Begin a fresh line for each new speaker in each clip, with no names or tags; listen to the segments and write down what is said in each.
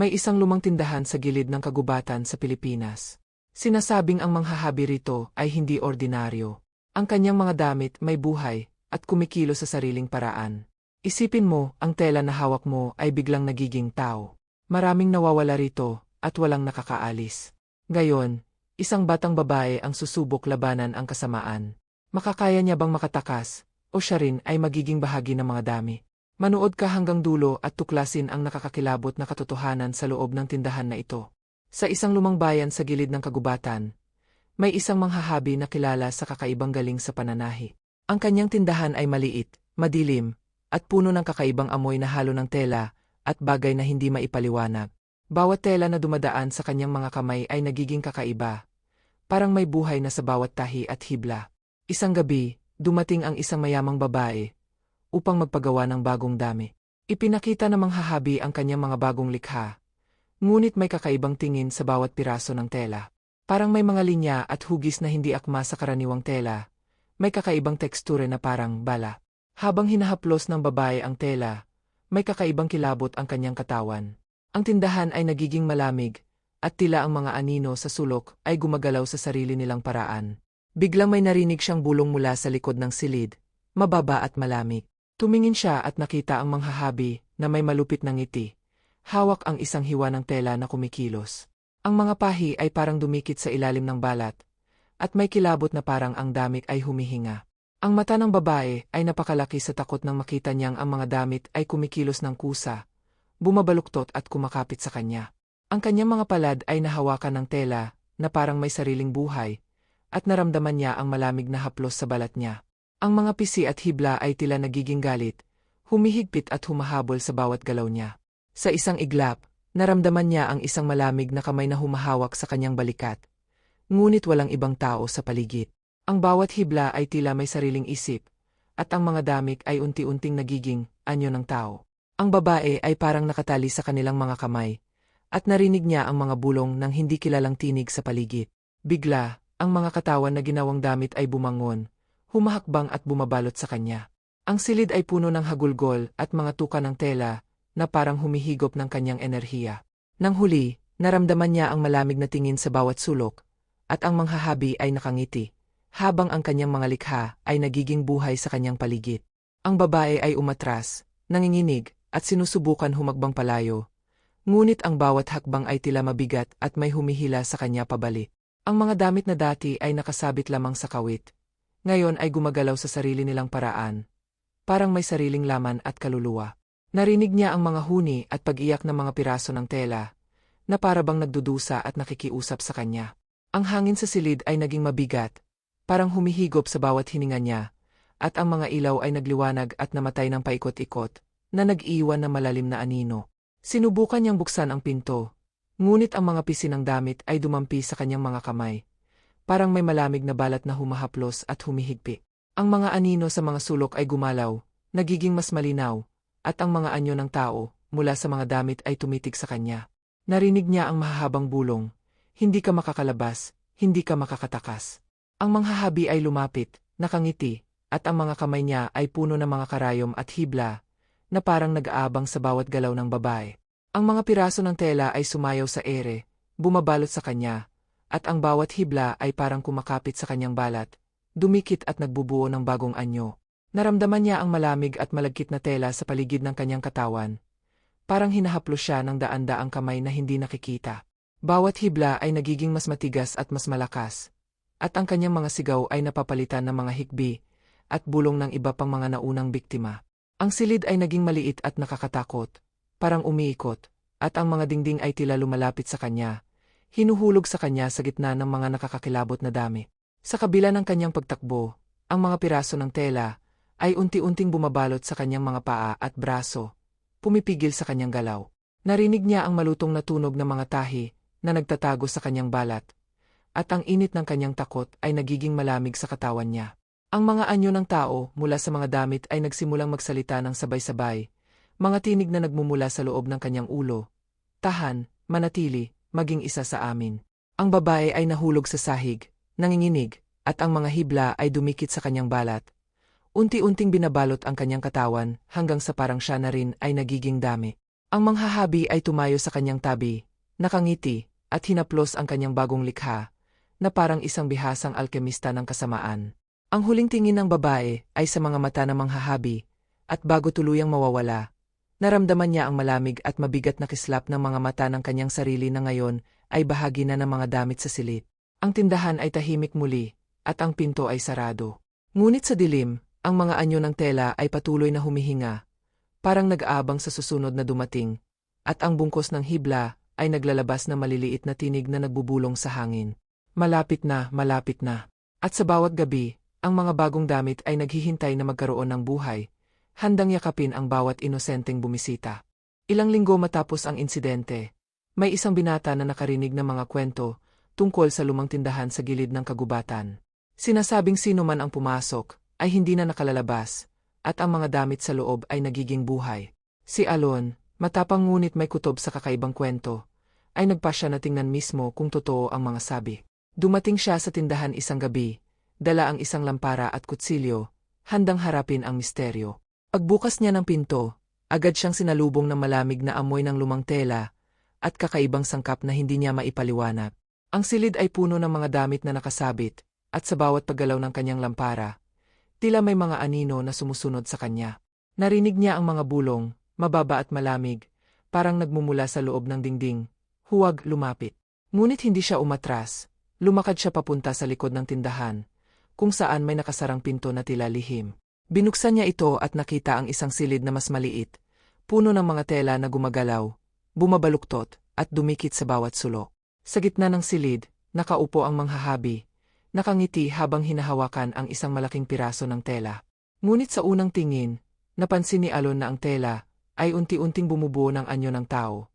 May isang lumang tindahan sa gilid ng kagubatan sa Pilipinas. Sinasabing ang manghahabi rito ay hindi ordinaryo. Ang kanyang mga damit may buhay at kumikilo sa sariling paraan. Isipin mo, ang tela na hawak mo ay biglang nagiging tao. Maraming nawawala rito at walang nakakaalis. Gayon, isang batang babae ang susubok labanan ang kasamaan. Makakaya niya bang makatakas o siya rin ay magiging bahagi ng mga dami? Manood ka hanggang dulo at tuklasin ang nakakakilabot na katotohanan sa loob ng tindahan na ito. Sa isang lumang bayan sa gilid ng kagubatan, may isang manghahabi na kilala sa kakaibang galing sa pananahi. Ang kanyang tindahan ay maliit, madilim, at puno ng kakaibang amoy na halo ng tela at bagay na hindi maipaliwanag. Bawat tela na dumadaan sa kanyang mga kamay ay nagiging kakaiba. Parang may buhay na sa bawat tahi at hibla. Isang gabi, dumating ang isang mayamang babae upang magpagawa ng bagong dami. Ipinakita ng manghahabi ang kanyang mga bagong likha. Ngunit may kakaibang tingin sa bawat piraso ng tela. Parang may mga linya at hugis na hindi akma sa karaniwang tela. May kakaibang teksture na parang bala. Habang hinahaplos ng babae ang tela, may kakaibang kilabot ang kanyang katawan. Ang tindahan ay nagiging malamig, at tila ang mga anino sa sulok ay gumagalaw sa sarili nilang paraan. Biglang may narinig siyang bulong mula sa likod ng silid, mababa at malamig. Tumingin siya at nakita ang manghahabi na may malupit ng ngiti. Hawak ang isang hiwa ng tela na kumikilos. Ang mga pahi ay parang dumikit sa ilalim ng balat, at may kilabot na parang ang damit ay humihinga. Ang mata ng babae ay napakalaki sa takot nang makita niyang ang mga damit ay kumikilos ng kusa, bumabaluktot at kumakapit sa kanya. Ang kanyang mga palad ay nahawakan ng tela na parang may sariling buhay, at naramdaman niya ang malamig na haplos sa balat niya. Ang mga pisi at hibla ay tila nagiging galit, humihigpit at humahabol sa bawat galaw niya. Sa isang iglap, naramdaman niya ang isang malamig na kamay na humahawak sa kanyang balikat. Ngunit walang ibang tao sa paligid. Ang bawat hibla ay tila may sariling isip, at ang mga damit ay unti-unting nagiging anyo ng tao. Ang babae ay parang nakatali sa kanilang mga kamay, at narinig niya ang mga bulong ng hindi kilalang tinig sa paligid. Bigla, ang mga katawan na ginawang damit ay bumangon, humahakbang at bumabalot sa kanya. Ang silid ay puno ng hagulgol at mga tuka ng tela na parang humihigop ng kanyang enerhiya. Nang huli, naramdaman niya ang malamig na tingin sa bawat sulok, at ang manghahabi ay nakangiti, habang ang kanyang mga likha ay nagiging buhay sa kanyang paligid. Ang babae ay umatras, nanginginig, at sinusubukan humagbang palayo. Ngunit ang bawat hakbang ay tila mabigat at may humihila sa kanya pabalik. Ang mga damit na dati ay nakasabit lamang sa kawit, ngayon ay gumagalaw sa sarili nilang paraan. Parang may sariling laman at kaluluwa. Narinig niya ang mga huni at pag-iyak ng mga piraso ng tela, na parabang nagdudusa at nakikiusap sa kanya. Ang hangin sa silid ay naging mabigat, parang humihigop sa bawat hininga niya, at ang mga ilaw ay nagliwanag at namatay ng paikot-ikot, na nag-iwan na malalim na anino. Sinubukan niyang buksan ang pinto, ngunit ang mga pisi ng damit ay dumampi sa kanyang mga kamay, Parang may malamig na balat na humahaplos at humihigpi. Ang mga anino sa mga sulok ay gumalaw, nagiging mas malinaw, at ang mga anyo ng tao, mula sa mga damit ay tumitig sa kanya. Narinig niya ang mahahabang bulong, hindi ka makakalabas, hindi ka makakatakas. Ang manghahabi ay lumapit, nakangiti, at ang mga kamay niya ay puno ng mga karayom at hibla, na parang nag-aabang sa bawat galaw ng babae. Ang mga piraso ng tela ay sumayaw sa ere, bumabalot sa kanya, at ang bawat hibla ay parang kumakapit sa kanyang balat, dumikit at nagbubuo ng bagong anyo. Naramdaman niya ang malamig at malagkit na tela sa paligid ng kanyang katawan. Parang hinahaplos siya ng daan-daang kamay na hindi nakikita. Bawat hibla ay nagiging mas matigas at mas malakas. At ang kanyang mga sigaw ay napapalitan ng mga hikbi at bulong ng iba pang mga naunang biktima. Ang silid ay naging maliit at nakakatakot, parang umiikot, at ang mga dingding ay tila lumalapit sa kanya, hinuhulog sa kanya sa gitna ng mga nakakakilabot na dami. Sa kabila ng kanyang pagtakbo, ang mga piraso ng tela ay unti-unting bumabalot sa kanyang mga paa at braso, pumipigil sa kanyang galaw. Narinig niya ang malutong na tunog ng mga tahi na nagtatago sa kanyang balat, at ang init ng kanyang takot ay nagiging malamig sa katawan niya. Ang mga anyo ng tao mula sa mga damit ay nagsimulang magsalita ng sabay-sabay, mga tinig na nagmumula sa loob ng kanyang ulo. Tahan, manatili, maging isa sa amin. Ang babae ay nahulog sa sahig, nanginginig, at ang mga hibla ay dumikit sa kanyang balat. Unti-unting binabalot ang kanyang katawan hanggang sa parang siya na rin ay nagiging dami. Ang manghahabi ay tumayo sa kanyang tabi, nakangiti, at hinaplos ang kanyang bagong likha, na parang isang bihasang alkemista ng kasamaan. Ang huling tingin ng babae ay sa mga mata ng manghahabi, at bago tuluyang mawawala, naramdaman niya ang malamig at mabigat na kislap ng mga mata ng kanyang sarili na ngayon ay bahagi na ng mga damit sa silit. Ang tindahan ay tahimik muli, at ang pinto ay sarado. Ngunit sa dilim, ang mga anyo ng tela ay patuloy na humihinga, parang nag-aabang sa susunod na dumating, at ang bungkos ng hibla ay naglalabas na maliliit na tinig na nagbubulong sa hangin. Malapit na, malapit na. At sa bawat gabi, ang mga bagong damit ay naghihintay na magkaroon ng buhay, handang yakapin ang bawat inosenteng bumisita. Ilang linggo matapos ang insidente, may isang binata na nakarinig ng mga kwento tungkol sa lumang tindahan sa gilid ng kagubatan. Sinasabing sino man ang pumasok, ay hindi na nakalalabas, at ang mga damit sa loob ay nagiging buhay. Si Alon, matapang ngunit may kutob sa kakaibang kwento, ay nagpasya na tingnan mismo kung totoo ang mga sabi. Dumating siya sa tindahan isang gabi, dala ang isang lampara at kutsilyo, handang harapin ang misteryo. Pagbukas niya ng pinto, agad siyang sinalubong ng malamig na amoy ng lumang tela, at kakaibang sangkap na hindi niya maipaliwanag. Ang silid ay puno ng mga damit na nakasabit, at sa bawat paggalaw ng kanyang lampara, tila may mga anino na sumusunod sa kanya. Narinig niya ang mga bulong, mababa at malamig, parang nagmumula sa loob ng dingding. Huwag lumapit. Ngunit hindi siya umatras. Lumakad siya papunta sa likod ng tindahan, kung saan may nakasarang pinto na tila lihim. Binuksan niya ito at nakita ang isang silid na mas maliit, puno ng mga tela na gumagalaw, bumabaluktot, at dumikit sa bawat sulok. Sa gitna ng silid, nakaupo ang manghahabi, nakangiti habang hinahawakan ang isang malaking piraso ng tela. Ngunit sa unang tingin, napansin ni Alon na ang tela ay unti-unting bumubuo ng anyo ng tao.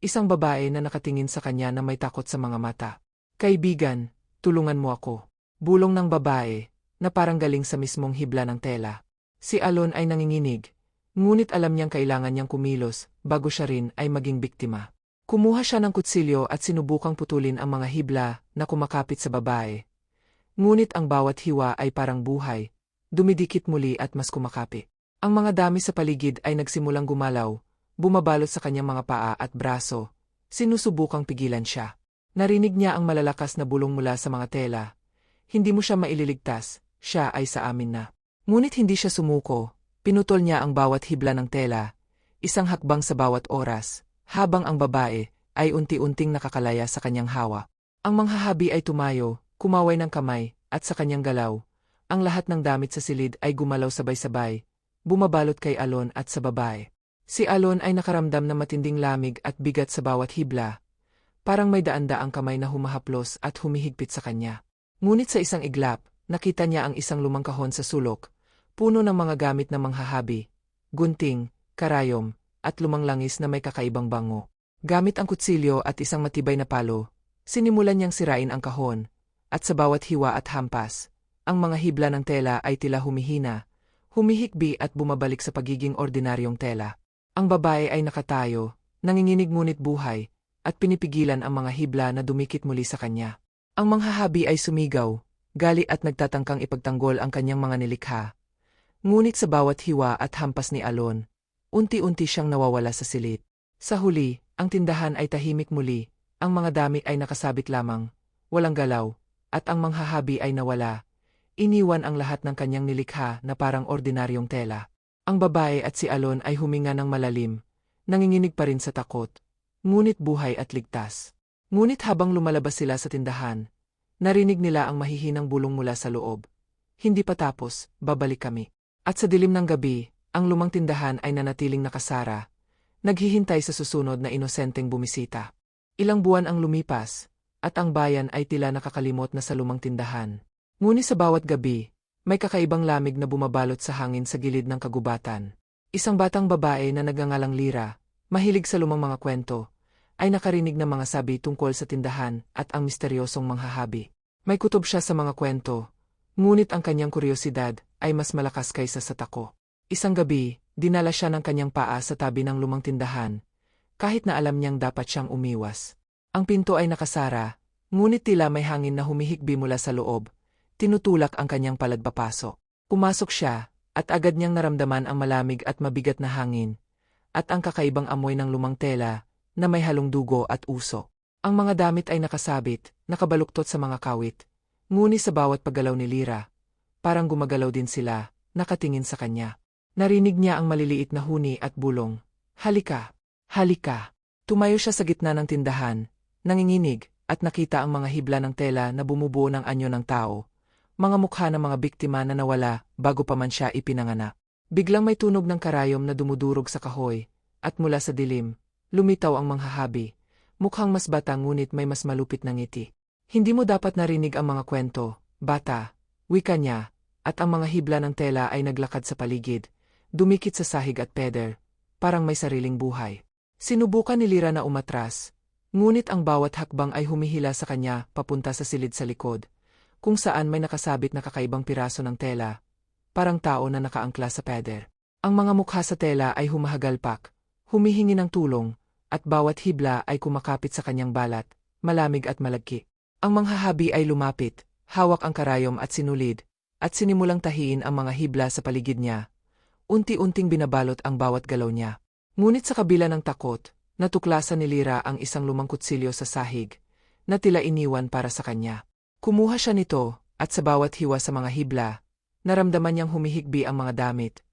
Isang babae na nakatingin sa kanya na may takot sa mga mata. Kaibigan, tulungan mo ako. Bulong ng babae, na parang galing sa mismong hibla ng tela. Si Alon ay nanginginig, ngunit alam niyang kailangan niyang kumilos bago siya rin ay maging biktima. Kumuha siya ng kutsilyo at sinubukang putulin ang mga hibla na kumakapit sa babae. Ngunit ang bawat hiwa ay parang buhay, dumidikit muli at mas kumakapit. Ang mga dami sa paligid ay nagsimulang gumalaw, bumabalot sa kanyang mga paa at braso, sinusubukang pigilan siya. Narinig niya ang malalakas na bulong mula sa mga tela. Hindi mo siya maililigtas, siya ay sa amin na. Ngunit hindi siya sumuko, pinutol niya ang bawat hibla ng tela, isang hakbang sa bawat oras, habang ang babae ay unti-unting nakakalaya sa kanyang hawa. Ang manghahabi ay tumayo, kumaway ng kamay, at sa kanyang galaw, ang lahat ng damit sa silid ay gumalaw sabay-sabay, bumabalot kay Alon at sa babae. Si Alon ay nakaramdam ng matinding lamig at bigat sa bawat hibla, parang may daan-daang kamay na humahaplos at humihigpit sa kanya. Ngunit sa isang iglap, nakita niya ang isang lumang kahon sa sulok, puno ng mga gamit na manghahabi, gunting, karayom, at lumang langis na may kakaibang bango. Gamit ang kutsilyo at isang matibay na palo, sinimulan niyang sirain ang kahon, at sa bawat hiwa at hampas, ang mga hibla ng tela ay tila humihina, humihikbi at bumabalik sa pagiging ordinaryong tela. Ang babae ay nakatayo, nanginginig ngunit buhay, at pinipigilan ang mga hibla na dumikit muli sa kanya. Ang manghahabi ay sumigaw, gali at nagtatangkang ipagtanggol ang kanyang mga nilikha. Ngunit sa bawat hiwa at hampas ni Alon, unti-unti siyang nawawala sa silit. Sa huli, ang tindahan ay tahimik muli, ang mga damit ay nakasabit lamang, walang galaw, at ang manghahabi ay nawala. Iniwan ang lahat ng kanyang nilikha na parang ordinaryong tela. Ang babae at si Alon ay huminga ng malalim, nanginginig pa rin sa takot, ngunit buhay at ligtas. Ngunit habang lumalabas sila sa tindahan, narinig nila ang mahihinang bulong mula sa loob. Hindi pa tapos, babalik kami. At sa dilim ng gabi, ang lumang tindahan ay nanatiling nakasara, naghihintay sa susunod na inosenteng bumisita. Ilang buwan ang lumipas, at ang bayan ay tila nakakalimot na sa lumang tindahan. Ngunit sa bawat gabi, may kakaibang lamig na bumabalot sa hangin sa gilid ng kagubatan. Isang batang babae na nagangalang Lira, mahilig sa lumang mga kwento, ay nakarinig ng mga sabi tungkol sa tindahan at ang misteryosong manghahabi. May kutob siya sa mga kwento, ngunit ang kanyang kuryosidad ay mas malakas kaysa sa tako. Isang gabi, dinala siya ng kanyang paa sa tabi ng lumang tindahan, kahit na alam niyang dapat siyang umiwas. Ang pinto ay nakasara, ngunit tila may hangin na humihikbi mula sa loob, tinutulak ang kanyang palagpapasok. Pumasok siya, at agad niyang naramdaman ang malamig at mabigat na hangin, at ang kakaibang amoy ng lumang tela na may halong dugo at uso. Ang mga damit ay nakasabit, nakabaluktot sa mga kawit, nguni sa bawat paggalaw ni Lira. Parang gumagalaw din sila, nakatingin sa kanya. Narinig niya ang maliliit na huni at bulong. Halika, halika. Tumayo siya sa gitna ng tindahan, nanginginig, at nakita ang mga hibla ng tela na bumubuo ng anyo ng tao. Mga mukha ng mga biktima na nawala bago pa man siya ipinanganak. Biglang may tunog ng karayom na dumudurog sa kahoy, at mula sa dilim, lumitaw ang manghahabi. Mukhang mas bata ngunit may mas malupit na ngiti. Hindi mo dapat narinig ang mga kwento, bata, wika niya, at ang mga hibla ng tela ay naglakad sa paligid, dumikit sa sahig at peder, parang may sariling buhay. Sinubukan ni Lira na umatras, ngunit ang bawat hakbang ay humihila sa kanya papunta sa silid sa likod, kung saan may nakasabit na kakaibang piraso ng tela, parang tao na nakaangkla sa peder. Ang mga mukha sa tela ay humahagalpak, humihingi ng tulong, at bawat hibla ay kumakapit sa kanyang balat, malamig at malagki. Ang manghahabi ay lumapit, hawak ang karayom at sinulid, at sinimulang tahiin ang mga hibla sa paligid niya. Unti-unting binabalot ang bawat galaw niya. Ngunit sa kabila ng takot, natuklasan ni Lira ang isang lumang kutsilyo sa sahig, na tila iniwan para sa kanya. Kumuha siya nito, at sa bawat hiwa sa mga hibla, naramdaman niyang humihigbi ang mga damit.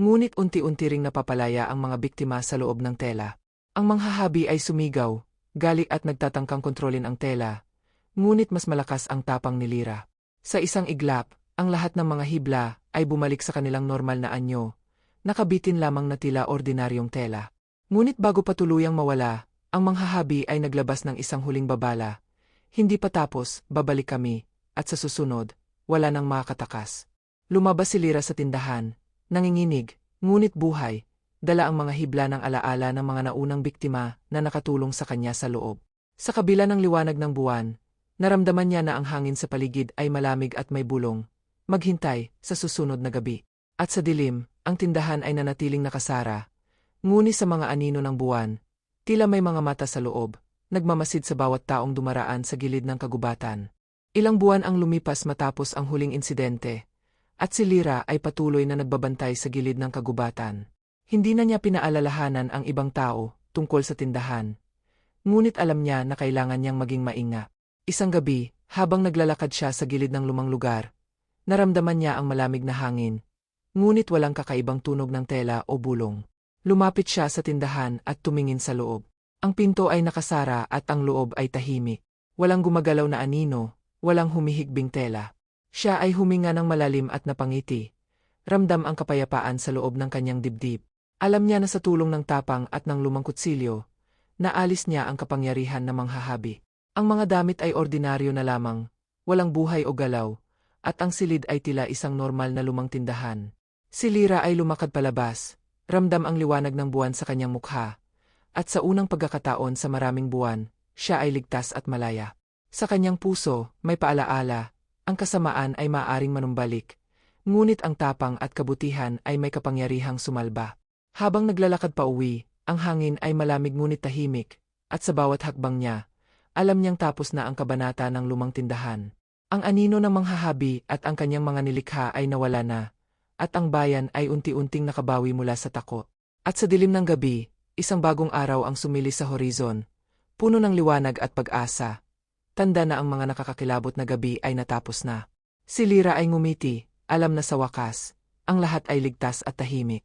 Ngunit unti-unti ring napapalaya ang mga biktima sa loob ng tela. Ang manghahabi ay sumigaw, galit at nagtatangkang kontrolin ang tela, ngunit mas malakas ang tapang ni Lira. Sa isang iglap, ang lahat ng mga hibla ay bumalik sa kanilang normal na anyo, nakabitin lamang na tila ordinaryong tela. Ngunit bago pa tuluyang mawala, ang manghahabi ay naglabas ng isang huling babala. Hindi pa tapos, babalik kami, at sa susunod, wala nang makakatakas. Lumabas si Lira sa tindahan, nanginginig, ngunit buhay, dala ang mga hibla ng alaala ng mga naunang biktima na nakatulong sa kanya sa loob. Sa kabila ng liwanag ng buwan, naramdaman niya na ang hangin sa paligid ay malamig at may bulong. Maghintay sa susunod na gabi. At sa dilim, ang tindahan ay nanatiling nakasara. Nguni sa mga anino ng buwan, tila may mga mata sa loob, nagmamasid sa bawat taong dumaraan sa gilid ng kagubatan. Ilang buwan ang lumipas matapos ang huling insidente, at si Lira ay patuloy na nagbabantay sa gilid ng kagubatan. Hindi na niya pinaalalahanan ang ibang tao tungkol sa tindahan. Ngunit alam niya na kailangan niyang maging mainga. Isang gabi, habang naglalakad siya sa gilid ng lumang lugar, naramdaman niya ang malamig na hangin. Ngunit walang kakaibang tunog ng tela o bulong. Lumapit siya sa tindahan at tumingin sa loob. Ang pinto ay nakasara at ang loob ay tahimik. Walang gumagalaw na anino, walang humihigbing tela. Siya ay huminga ng malalim at napangiti. Ramdam ang kapayapaan sa loob ng kanyang dibdib. Alam niya na sa tulong ng tapang at ng lumang kutsilyo, naalis niya ang kapangyarihan na manghahabi. Ang mga damit ay ordinaryo na lamang, walang buhay o galaw, at ang silid ay tila isang normal na lumang tindahan. Si Lira ay lumakad palabas, ramdam ang liwanag ng buwan sa kanyang mukha, at sa unang pagkakataon sa maraming buwan, siya ay ligtas at malaya. Sa kanyang puso, may paalaala, ang kasamaan ay maaring manumbalik, ngunit ang tapang at kabutihan ay may kapangyarihang sumalba. Habang naglalakad pa uwi, ang hangin ay malamig ngunit tahimik, at sa bawat hakbang niya, alam niyang tapos na ang kabanata ng lumang tindahan. Ang anino ng manghahabi at ang kanyang mga nilikha ay nawala na, at ang bayan ay unti-unting nakabawi mula sa takot. At sa dilim ng gabi, isang bagong araw ang sumili sa horizon, puno ng liwanag at pag-asa. Tanda na ang mga nakakakilabot na gabi ay natapos na. Si Lira ay ngumiti, alam na sa wakas, ang lahat ay ligtas at tahimik.